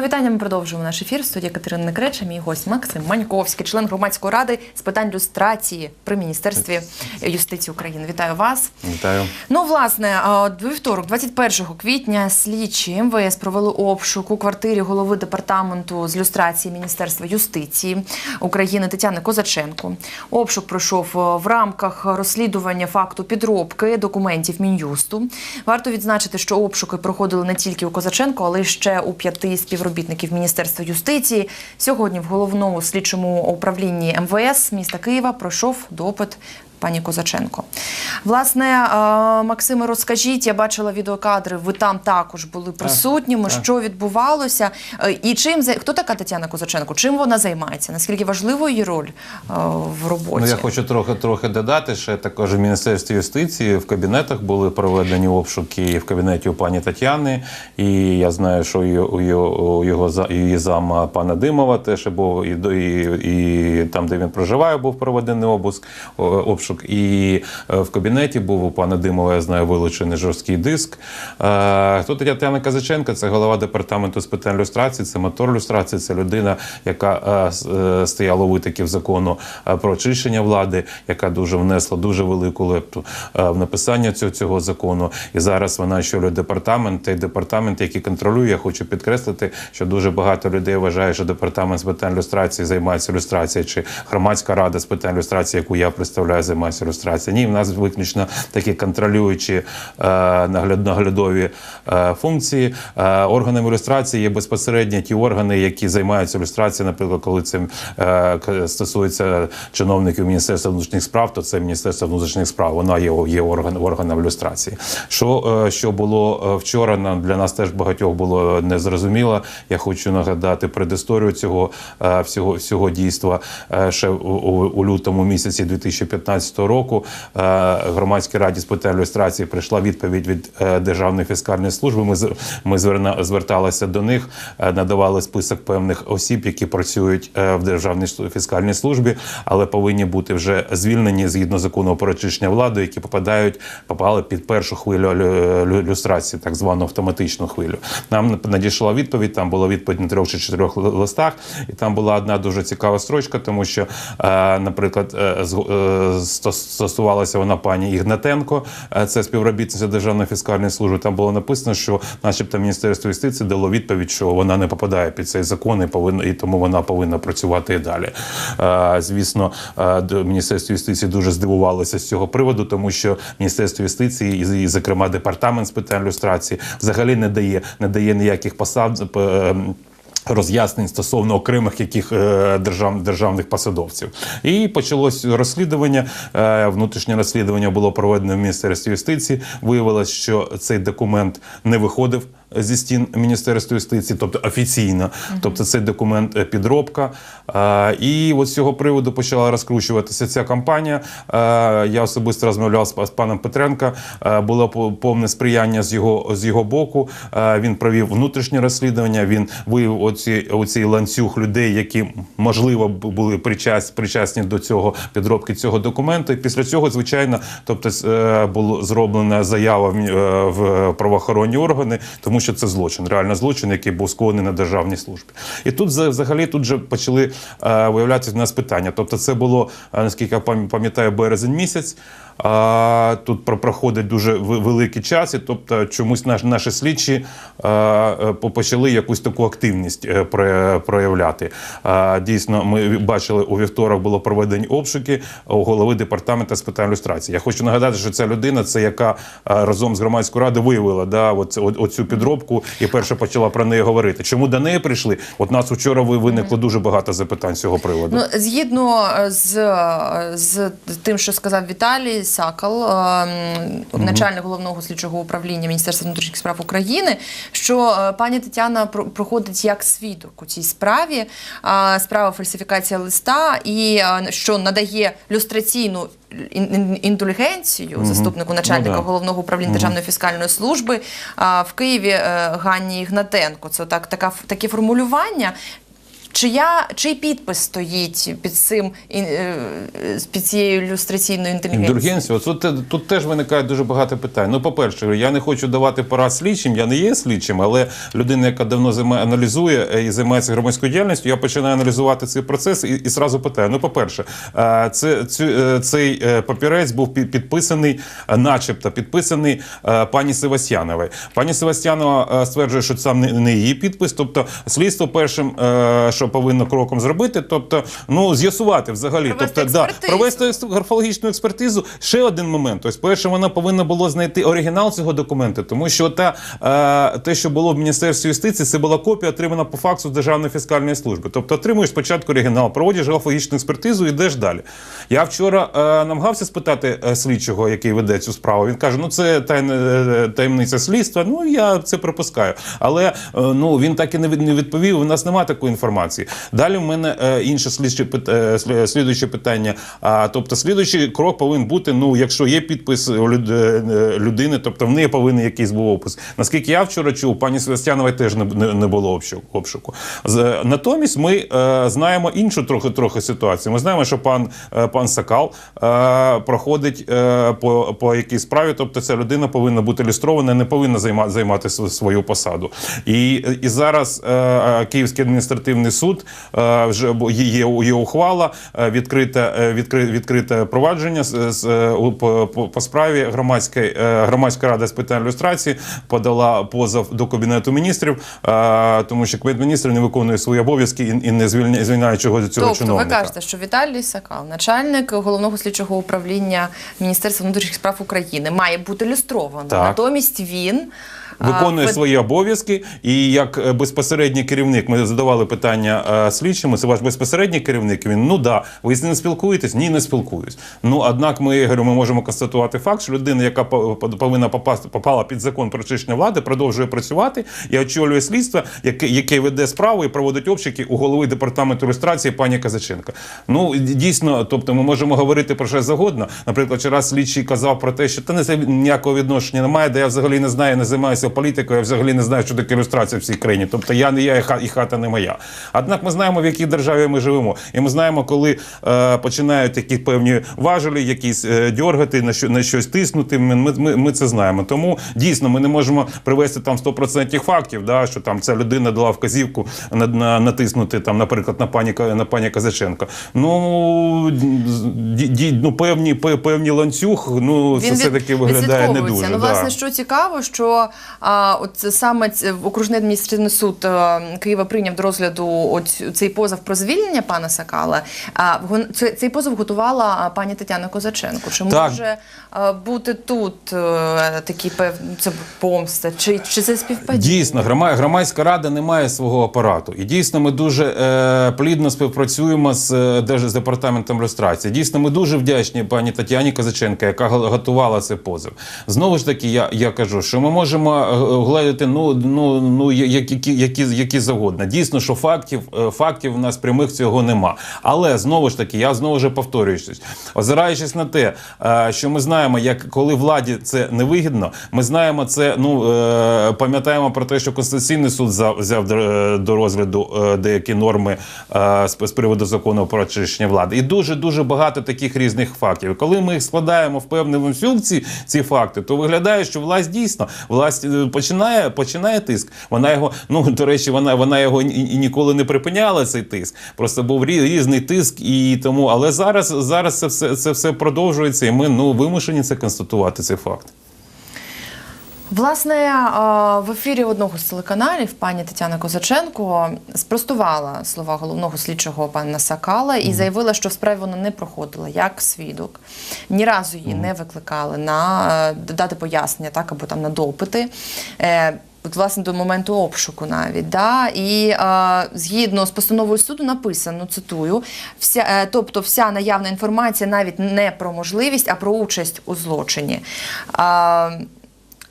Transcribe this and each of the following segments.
Ми продовжуємо наш ефір. В студії Катерина Некреча, мій гость Максим Маньковський, член громадської ради з питань люстрації при міністерстві юстиції України. Вітаю вас. Вітаю. Ну, власне, вівторок, 21 квітня, слідчі МВС провели обшук у квартирі голови департаменту з люстрації Міністерства юстиції України Тетяни Козаченко. Обшук пройшов е, в рамках розслідування факту підробки документів Мін'юсту. Варто відзначити, що обшуки проходили не тільки у Козаченко, але й ще у п'яти співробітників Міністерства юстиції. Сьогодні в головному слідчому управлінні МВС міста Києва пройшов допит пані Козаченко. Власне, е, Максиме, розкажіть, я бачила відеокадри. Ви там також були присутніми. так. Що відбувалося? Е, І чим хто така Тетяна Козаченко? Чим вона займається? Наскільки важливою її роль е, в роботі? Ну я хочу трохи трохи додати. Ще також в міністерстві юстиції в кабінетах були проведені обшуки в кабінеті у пані Тетяни. І я знаю, що у його, у його її зама пана Димова теж був і, і, і там, де він проживає, був проведений обыск, о- обшук. І е, в кабінеті був у пана Димова, я знаю, вилучений жорсткий диск. Е, Хто Тетяна Казаченко? Це голова департаменту з питань люстрації, це мотор люстрації, це людина, яка е, е, стояла у витоків закону е, про очищення влади, яка дуже внесла дуже велику лепту е, в написання цього, цього закону. І зараз вона очолює департамент. Той департамент, який контролює, я хочу підкреслити, що дуже багато людей вважає, що департамент з питань люстрації займається люстрацією, чи громадська рада з питань люстрації, яку я представляю, займається люстрацією. Ні, в нас виключно такі контролюючі е, нагляд, наглядові е, функції. Е, органами ілюстрації є безпосередньо ті органи, які займаються ілюстрацією, наприклад, коли це стосується чиновників Міністерства внутрішніх справ, то це Міністерство внутрішніх справ. Вона є, є орган, органом ілюстрації. Що, що було вчора, для нас теж багатьох було незрозуміло. Я хочу нагадати предісторію цього всього, всього дійства. Ще у, у, у лютому місяці 2015 року е, громадській раді з питань ілюстрації прийшла відповідь від е, Державної фіскальної служби. Ми з- ми зверталися до них, е, надавали список певних осіб, які працюють в Державній фіскальній службі, але повинні бути вже звільнені згідно закону про очищення влади, які попадають попали під першу хвилю лю- лю- люстрації, так звану автоматичну хвилю. Нам надійшла відповідь. Там була відповідь на трьох чи чотирьох листах, і там була одна дуже цікава строчка, тому що, наприклад, сто- стосувалася вона пані Ігнатенко, е, це співробітниця Державної фіскальної служби. Там було написано, що, начебто, міністерство юстиції дало відповідь, що вона не попадає під цей закон і повинна і тому вона повинна працювати і далі. Е, Звісно, е, міністерство юстиції дуже здивувалося з цього приводу, тому що міністерство юстиції і, зокрема департамент з питань люстрації взагалі не дає не дає ніяких посад. Роз'яснень стосовно окремих яких е, держав, державних посадовців, і почалось розслідування. Е, Внутрішнє розслідування було проведено в міністерстві юстиції. Виявилось, що цей документ не виходив зі стін міністерства юстиції, тобто офіційно, тобто цей документ е, підробка. І от з цього приводу почала розкручуватися ця кампанія. Я особисто розмовляв з паном Петренка. Було по- повне сприяння з його з його боку. Він провів внутрішнє розслідування. Він виявив оці, оцей ланцюг людей, які можливо були причас, причасні до цього підробки цього документу. І після цього, звичайно, тобто е, було зроблена заява в, е, в правоохоронні органи, тому що це злочин, реально злочин, який був скоєний на державній службі. І тут за- взагалі тут же почали е, виявлятися в нас питання. Тобто, це було е, наскільки я пам'ятаю, березень місяць. А, тут про- проходить дуже великий час, і тобто чомусь наш, наші слідчі а, е, почали якусь таку активність е, про- проявляти. А, дійсно, ми бачили у вівторок було проведені обшуки у голови департаменту з питань люстрації. Я хочу нагадати, що ця людина, це яка разом з громадською радою виявила да, оцю підробку і перша почала про неї говорити. Чому до неї прийшли? От нас вчора ви- виникло дуже багато запитань з цього приводу. Ну, згідно е, з, е, з тим, що сказав Віталій Сакал, е, начальник головного слідчого управління Міністерства внутрішніх справ України, що е, пані Тетяна проходить як свідок у цій справі. Справа фальсифікація листа, і е, що надає люстраційну ін- ін- заступнику начальника Ну, да. головного управління Державної фіскальної служби а, в Києві е, Ганні Ігнатенко. Це так, така, таке формулювання. Чия, чий підпис стоїть під цим е, під цією ілюстраційною інтелігенцією? Індульгенція, тут, тут теж виникає дуже багато питань. Ну, по-перше, я не хочу давати порад слідчим, я не є слідчим, але людина, яка давно займа- аналізує е, і займається громадською діяльністю, я починаю аналізувати цей процес і, і зразу питаю: ну, по-перше, е, це, цю, цей папірець був підписаний, начебто підписаний пані Севастьяновою. Пані Севастьянова стверджує, що це не, її підпис. Тобто, слідство першим, що повинно кроком зробити, тобто, ну, з'ясувати взагалі. Провести тобто, да, провести ес- графологічну експертизу. Ще один момент. Тобто, перше, вона повинна було знайти оригінал цього документу, тому що та, е, те, що було в Міністерстві юстиції, це була копія, отримана по факсу з Державної фіскальної служби. Тобто, отримуєш спочатку оригінал, проводиш графологічну експертизу і йдеш далі. Я вчора е, намагався спитати е, слідчого, який веде цю справу. Він каже: ну це тайне, е, таємниця слідства. Ну я це припускаю. Але е, ну він так і не відповів. У нас немає такої інформації. Далі в мене е, інше слідче е, слідуюче питання. А тобто, слідуючий крок повинен бути: ну, якщо є підпис е, людини, тобто в неї повинен якийсь був опис. Наскільки я вчора чув, пані Свястянової теж не, було обшуку- Натомість ми знаємо іншу трохи трохи ситуацію. Ми знаємо, що пан, пан Сакал проходить по, по якійсь справі, тобто ця людина повинна бути ілюстрована, не повинна займа, займати свою посаду. І, і зараз Київський адміністративний суд е, вже є, є, ухвала, е, відкрите, е, відкрите провадження з, по, по, по справі громадська, громадська рада з питань ілюстрації подала позов до Кабінету міністрів, тому що Кабінет міністрів не виконує свої обов'язки і, і не звільняє, звільняє чого цього Тобто, чиновника. ви кажете, що Віталій Сакал, начальник головного слідчого управління Міністерства внутрішніх справ України, має бути ілюстрований. Так. Натомість він Виконує вед- свої обов'язки, і як е, безпосередній керівник, ми задавали питання е, слідчому. Це ваш безпосередній керівник. Він ну да, ви з ним спілкуєтесь? Ні, не спілкуюсь. Ну однак, ми говорю, ми можемо констатувати факт, що людина, яка по- по- повинна попасти, попала під закон про очищення влади, продовжує працювати і очолює слідство, яке, яке веде справу і проводить обшуки у голови департаменту реєстрації пані Казаченка. Ну дійсно, тобто, ми можемо говорити про що завгодно. Наприклад, вчора слідчий казав про те, що та не ніякого відношення немає, де я взагалі не знаю, не займаюся політикою, я взагалі не знаю, що таке ілюстрація в цій країні. Тобто я не я і ха- і хата не моя. Однак ми знаємо, в якій державі ми живемо. І ми знаємо, коли е, починають такі певні важелі, якісь е, дьоргати, на що на щось тиснути. Ми, ми, ми, ми це знаємо. Тому дійсно ми не можемо привести там 100% фактів, да, що там ця людина дала вказівку на, на натиснути там, наприклад, на пані на пані Казаченко. Ну ді, ді, ну певні пе- певні ланцюг. Ну це все таки виглядає не дуже. Ну, да. власне, що цікаво, що а, от саме окружний адміністративний суд е, Києва прийняв до розгляду цей позов про звільнення пана Сакала. А цей позов готувала пані Тетяна Козаченко. Чи Так. може е, бути тут е, такі певні це помста? Чи, чи це співпадіння? Дійсно, грома- громадська рада не має свого апарату. І дійсно, ми дуже е, плідно співпрацюємо з е, Держ- з департаментом люстрації. Дійсно, ми дуже вдячні пані Тетяні Казаченко, яка го- готувала цей позов. Знову ж таки, я, я кажу, що ми можемо гледати ну, ну, ну, які, які, які завгодно. Дійсно, що фактів, е, фактів у нас прямих цього нема. Але знову ж таки, я знову ж повторююсь, озираючись на те, е, що ми знаємо, як коли владі це невигідно, ми знаємо це. Ну е, пам'ятаємо про те, що Конституційний суд взяв, до, розгляду деякі норми з, приводу закону про очищення влади, і дуже дуже багато таких різних фактів. Коли ми їх складаємо в певний ланцюг, ці, факти, то виглядає, що власть дійсно власть починає починає тиск. Вона його, ну до речі, вона вона його і, ніколи не припиняла цей тиск. Просто був різний тиск, і тому, але зараз зараз це все це все продовжується, і ми ну вимушені це констатувати. Цей факт. Власне, е, в ефірі одного з телеканалів пані Тетяна Козаченко спростувала слова головного слідчого пана Сакала і заявила, що в справі вона не проходила як свідок. Ні разу її не викликали на е, дати пояснення, так або там на допити. Е, От, власне, до моменту обшуку навіть. Да? І е, згідно з постановою суду написано, цитую, вся, е, тобто вся наявна інформація навіть не про можливість, а про участь у злочині. Е, Е,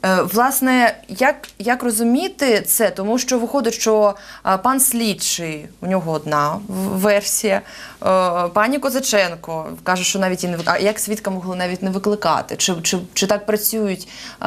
Власне, як, як розуміти це? Тому що виходить, що е, пан слідчий, у нього одна версія, е, пані Козаченко каже, що навіть і не а як свідка могли навіть не викликати? Чи, чи, чи так працюють е,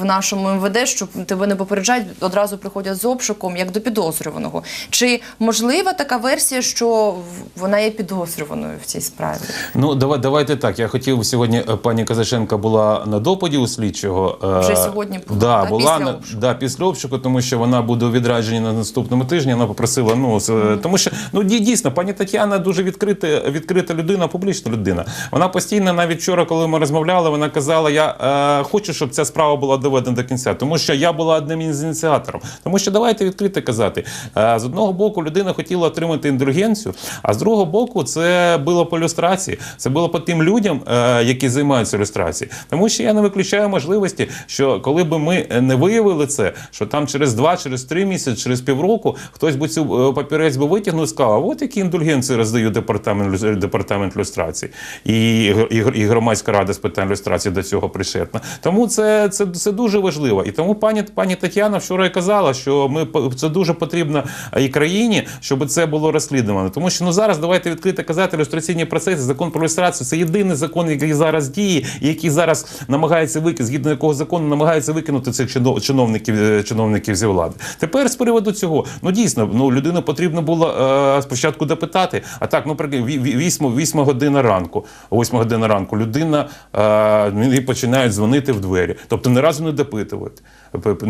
в нашому МВД, що тебе не попереджають, одразу приходять з обшуком, як до підозрюваного? Чи можлива така версія, що вона є підозрюваною в цій справі? Ну, давай, давайте так. Я хотів сьогодні, е, пані Казаченка була на допаді у слідчого. Е, Вже сьогодні була, да, так, була після обшуку? Да, після обшуку, тому що вона буде у відрядженні на наступному тижні. Вона попросила. Ну е, тому що ну дій- дійсно, пані Тетяна дуже відкрита, відкрита людина, публічна людина. Вона постійно, навіть вчора, коли ми розмовляли, вона казала: Я е, хочу, щоб ця справа була доведена до кінця, тому що я була одним із ініціатором. Тому що давайте відкрито казати. Е, з одного боку, людина хотіла отримати індульгенцію, а з другого боку, це було по люстрації. Це було по тим людям, е, які займаються люстрацією. Тому що я не виключаю можливості, що коли б ми не виявили це, що там через два, через три місяці, через півроку хтось би цю е, папірець би витягнув і сказав, от які індульгенції роздає департамент лю- департамент люстрації і, і, і громадська рада з питань люстрації до цього пришетна. Тому це, це, це дуже важливо. І тому пані пані Тетяна вчора казала, що ми це дуже потрібно і країні, щоб це було розслідувано. Тому що ну зараз давайте відкрито казати люстраційні процеси. Закон про люстрацію це єдиний закон, який зараз діє, і який зараз намагається викинути, згідно якого закону намагається викинути цих чиновників е, чиновників зі влади. Тепер з приводу цього, ну дійсно, ну людину потрібно було е, спочатку допитати. А так, ну прикинь, ві- ві- вісьма, година ранку, восьма година ранку, людина е, починають дзвонити в двері, тобто ні разу не допитувати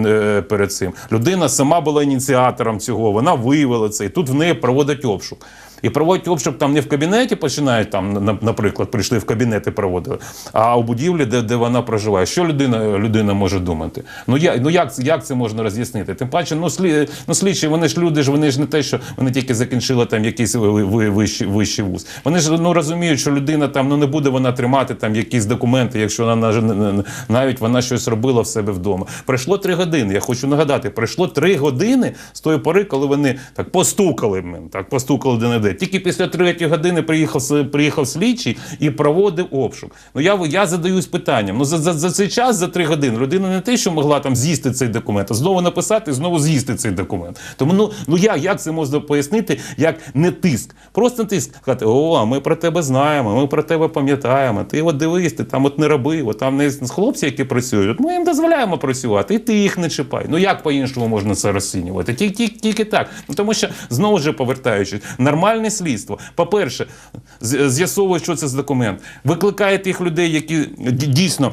е, перед цим. Людина сама була ініціатором цього, вона виявила це, і тут в неї проводять обшук. І проводять обшук там не в кабінеті, починають там, на- наприклад, прийшли в кабінет і проводили, а у будівлі, де, де вона проживає. Що людина, людина може думати? Ну як, ну як, як це можна роз'яснити? Тим паче, ну, слі, ну слідчі, вони ж люди ж, вони ж не те, що вони тільки закінчили там якийсь ви- ви- вищий, вищий вуз. Вони ж ну розуміють, що людина там ну не буде вона тримати там якісь документи, якщо вона навіть вона щось робила в себе вдома. Пройшло три години. Я хочу нагадати, пройшло три години з тої пори, коли вони так постукали так постукали де не Тільки після третьої години приїхав приїхав слідчий і проводив обшук. Ну я я задаюсь питанням. Ну за, за, за цей час, за три години, людина не те, що могла там з'їсти цей документ, а знову написати знову з'їсти цей документ. Тому ну ну як, як це можна пояснити, як не тиск? Просто тиск. Сказати, о, ми про тебе знаємо, ми про тебе пам'ятаємо. Ти от дивись, ти там от не роби, от там не хлопці, які працюють. Ми їм дозволяємо працювати, і ти їх не чіпай. Ну як по-іншому можна це розцінювати? Тільки, тільки, так. Ну тому що знову ж повертаючись, нормальне слідство. По-перше, з'ясовує, що це за документ. Викликає тих людей, які дійсно.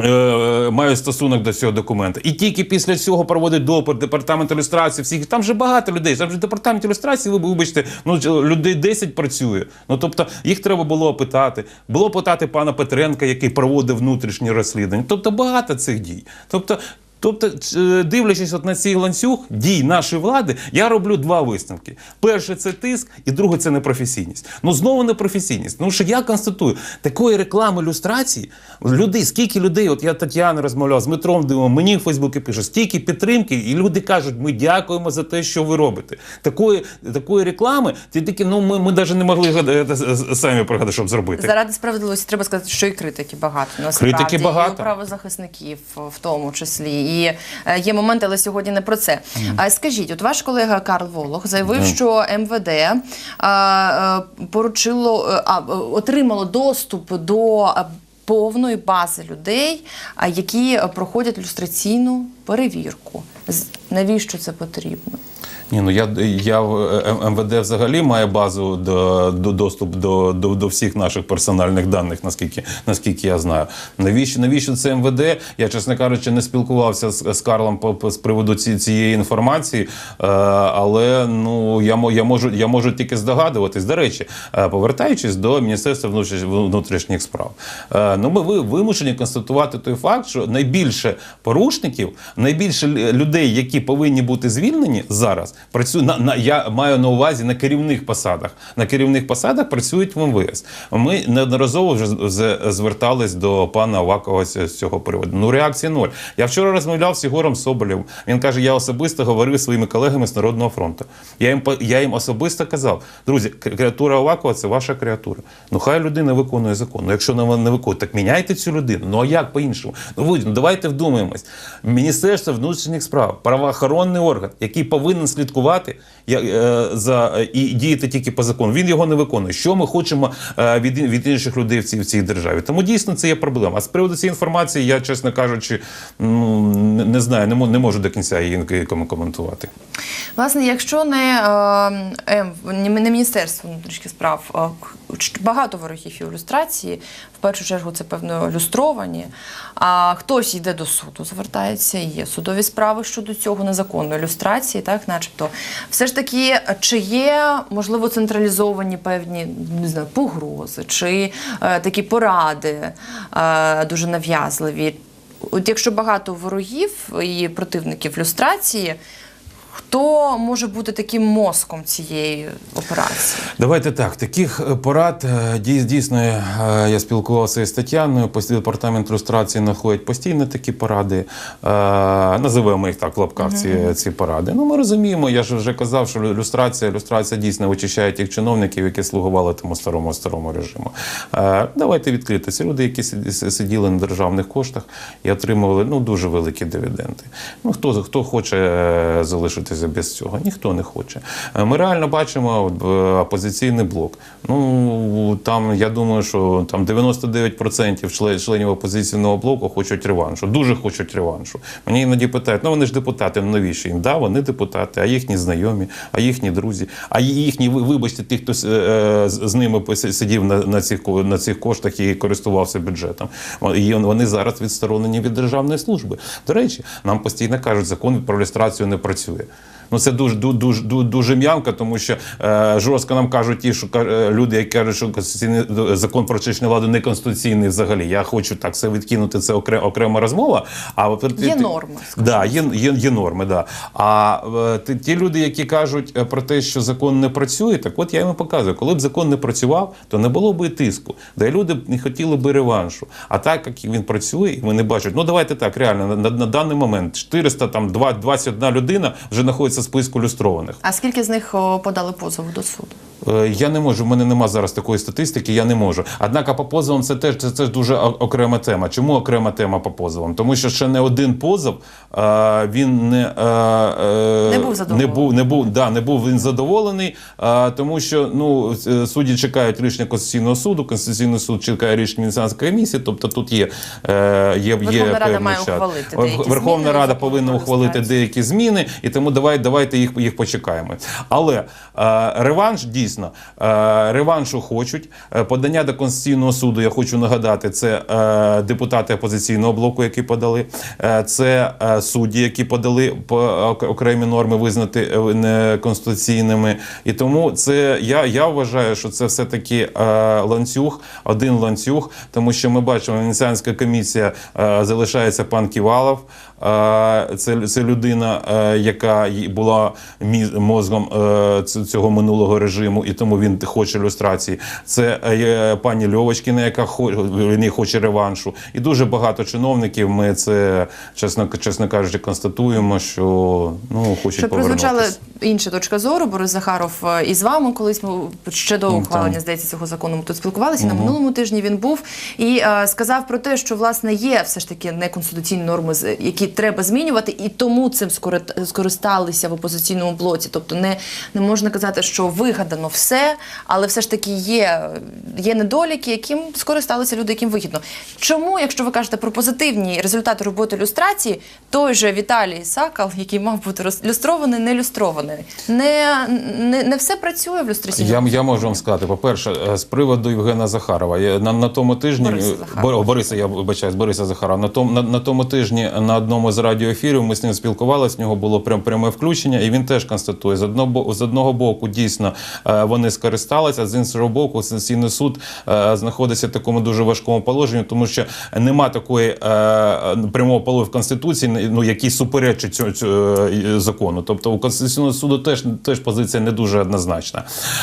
е, Мають стосунок до цього документа, і тільки після цього проводить допит департамент ілюстрації. Всіх там же багато людей. Там же департамент ілюстрації, ви вибачте, ну людей 10 працює. Ну тобто їх треба було опитати. Було питати пана Петренка, який проводив внутрішні розслідування. Тобто багато цих дій. Тобто. Тобто, е, дивлячись от на цей ланцюг дій нашої влади, я роблю два висновки: перше це тиск, і друге це непрофесійність. Ну знову непрофесійність. Тому що я констатую, такої реклами ілюстрації людей, скільки людей, от я Тетяна розмовляв з Дмитром Димом, мені в Фейсбуці пише, стільки підтримки, і люди кажуть, ми дякуємо за те, що ви робите. Такої, такої реклами, ти такі, ну ми, ми навіть не могли е, самі пригадати, щоб зробити. Заради справедливості треба сказати, що і критики багато насправді, Критики багато. і у правозахисників в тому числі. І е, є моменти, але сьогодні не про це. А скажіть, от ваш колега Карл Волох заявив, що МВД е, поручило е, а, отримало доступ до повної бази людей, які проходять люстраційну перевірку. Навіщо це потрібно? Ні, ну я, я МВД взагалі має базу до, до доступ до, до, до всіх наших персональних даних, наскільки, наскільки я знаю. Навіщо, навіщо це МВД? Я, чесно кажучи, не спілкувався з, з Карлом по, по- з приводу ці, цієї інформації, е, але ну я, я, можу, я можу тільки здогадуватись. До речі, е, повертаючись до Міністерства внутрішніх справ, е, ну ми ви- вимушені констатувати той факт, що найбільше порушників, найбільше людей, які повинні бути звільнені зараз, працює на, на я маю на увазі на керівних посадах. На керівних посадах працюють в МВС. Ми неодноразово вже звертались до пана Авакова з цього приводу. Ну реакції ноль. Я вчора розмовляв з Єгором Соболєвим. Він каже: я особисто говорив зі своїми колегами з Народного фронту. Я їм я їм особисто казав: друзі, креатура Авакова це ваша креатура. Ну хай людина виконує закон. Ну якщо вона не виконує, так міняйте цю людину. Ну а як по-іншому? Ну ви ну давайте вдумаємось. Міністерство внутрішніх справ, правоохоронний орган, який повинен слідкувати я- е, за і діяти тільки по закону. Він його не виконує. Що ми хочемо е, від, від інших людей в цій, в цій державі? Тому дійсно це є проблема. А з приводу цієї інформації, я чесно кажучи, ну не, знаю, не, мо- не можу до кінця її коментувати. Власне, якщо не, е, М, не не Міністерство внутрішніх справ, багато ворогів і у в першу чергу це певно люстровані. А хтось йде до суду, звертається, є судові справи щодо цього незаконної люстрації, так, начебто. Все ж таки, чи є можливо централізовані певні не знаю, погрози, чи е, такі поради е, дуже нав'язливі? От якщо багато ворогів і противників люстрації, хто може бути таким мозком цієї операції? Давайте так. Таких е, порад е, дій- дійсно е, я спілкувався із Тетяною. Пост- Департамент люстрації знаходить постійно такі поради. Називаємо їх так в лапках. Ці, ці поради. Ну ми розуміємо. Я ж вже казав, що люстрація, люстрація дійсно вичищає тих чиновників, які слугували тому старому старому режиму. Давайте відкрити. Це люди, які сиді- сиділи на державних коштах і отримували ну дуже великі дивіденди. Ну хто хто хоче е, залишитися без цього? Ніхто не хоче. Е, Ми реально бачимо е, опозиційний блок. Ну там я думаю, що там 99% член- членів опозиційного блоку хочуть реваншу. Дуже хочуть реваншу. Мені іноді питають: ну вони ж депутати, ну навіщо їм? Да, вони депутати, а їхні знайомі, а їхні друзі, а їхні, вибачте, ті, хто е, з ними сидів на, на цих на цих коштах і користувався бюджетом. І вони зараз відсторонені від державної служби. До речі, нам постійно кажуть, закон про люстрацію не працює. Ну це дуже дуже дуже, дуже м'ямко, тому що е, жорстко нам кажуть ті, що е, люди, які кажуть, що конституційний закон про очищення влади не конституційний взагалі. Я хочу так це відкинути. Це окре- окрема розмова. А Є ти- норми. Да, є, є, є норми, да. А е, ті- люди, які кажуть е, про те, що закон не працює, так от я їм показую, коли б закон не працював, то не було б і тиску. І люди б не хотіли б реваншу. А так як він працює, і вони бачать, ну давайте так, реально, на, на, на даний момент 400, там, 2, 21 людина вже знаходиться в списку люстрованих. А скільки з них подали позову до суду? Е, Я не можу, в мене нема зараз такої статистики, я не можу. Однак по позовам це теж це, це дуже окрема тема. Чому окрема тема по позовам? Тому що ще не один позов е, він не, е, Не був задоволений. Не був, не був, да, не був він задоволений, тому що ну, судді чекають рішення Конституційного суду, Конституційний суд чекає рішення Венеціанської комісії, тобто тут є, є, є Верховна Рада має ухвалити деякі Верховна зміни Рада повинна ухвалити деякі зміни, і тому давай, давайте їх, їх почекаємо. Але е, реванш дійсно е, реваншу хочуть. Е, подання до Конституційного суду, я хочу нагадати, це депутати опозиційного блоку, які подали, це судді, які подали по окремі норми визнати неконституційними. І тому це я, я вважаю, що це все-таки е, ланцюг, один ланцюг, тому що ми бачимо, Венеціанська комісія залишається пан Ківалов. Це, це людина, е, яка була мозгом е, цього минулого режиму, і тому він хоче люстрації. Це е, пані Льовочкіна, яка хо- хоче реваншу. І дуже багато чиновників. Ми це чесно чесно кажучи, констатуємо, що ну хочуть Що прозвучала інша точка зору. Борис Захаров е, і з вами колись ми ще до Ну, ухвалення, здається, цього закону ми тут спілкувалися. На минулому тижні він був і е, сказав про те, що власне є все ж таки неконституційні норми, з- які треба змінювати, і тому цим скористалися в опозиційному блоці. Тобто не, не можна казати, що вигадано все, але все ж таки є, є недоліки, яким скористалися люди, яким вигідно. Чому, якщо ви кажете про позитивні результати роботи люстрації, той же Віталій Сакал, який мав бути люстрований, не люстрований, не, не, не все працює в люстраційному. Я, я можу вам сказати, по-перше, е, з приводу Євгена Захарова. Я, на, на тому тижні Бориса Бориса, я вибачаюсь, Бориса Захарова. На тому, на, на тому тижні на одному одному з радіоефірів. Ми з ним спілкувалися. В нього було прям пряме включення, і він теж констатує: з одного з одного боку, дійсно е, вони скористалися, з іншого боку, Конституційний суд е, знаходиться в такому дуже важкому положенні, тому що нема такої е, прямого положення в конституції, ну який суперечить цьому, е, закону. Тобто у конституційного суду теж теж позиція не дуже однозначна.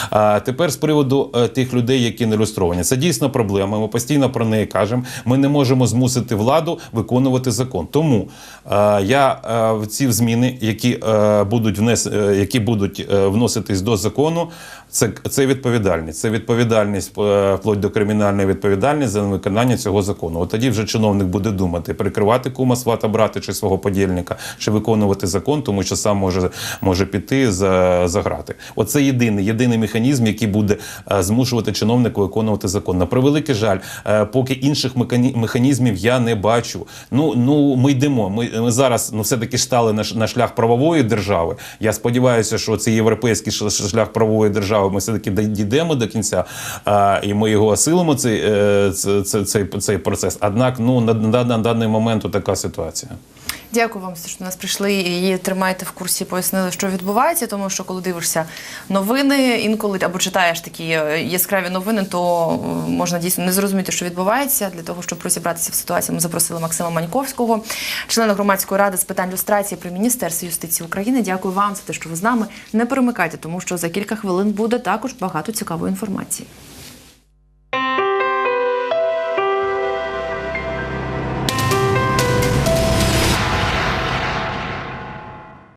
А тепер з приводу тих людей, які не ілюстровані, це дійсно проблема. Ми постійно про неї кажемо. Ми не можемо змусити владу виконувати закон. Тому я е, в ці зміни, які е, будуть внес, е, які будуть е, вноситись до закону, це, це відповідальність. Це відповідальність е, вплоть до кримінальної відповідальності за невиконання цього закону. От тоді вже чиновник буде думати, прикривати кума свата брати чи свого подільника, чи виконувати закон, тому що сам може, може піти за, за грати. Оце єдиний, єдиний механізм, який буде е, змушувати чиновника виконувати закон. На превеликий жаль, е, поки інших механі- механізмів я не бачу. Ну, ну ми йдемо. Ми, ми зараз ну, все-таки стали на, на шлях правової держави. Я сподіваюся, що цей європейський шлях правової держави ми все-таки дій- дійдемо до кінця, а, і ми його осилимо, цей, е, це- це- цей, цей процес. Однак, ну, на, на, на даний момент така ситуація. Дякую вам, що нас прийшли і тримаєте в курсі, пояснили, що відбувається. Тому що коли дивишся новини, інколи або читаєш такі е, яскраві новини, то е, можна дійсно не зрозуміти, що відбувається. Для того, щоб розібратися в ситуації, ми запросили Максима Маньковського, члена громадської ради з питань люстрації при міністерстві юстиції України. Дякую вам за те, що ви з нами. Не перемикайте, тому що за кілька хвилин буде також багато цікавої інформації.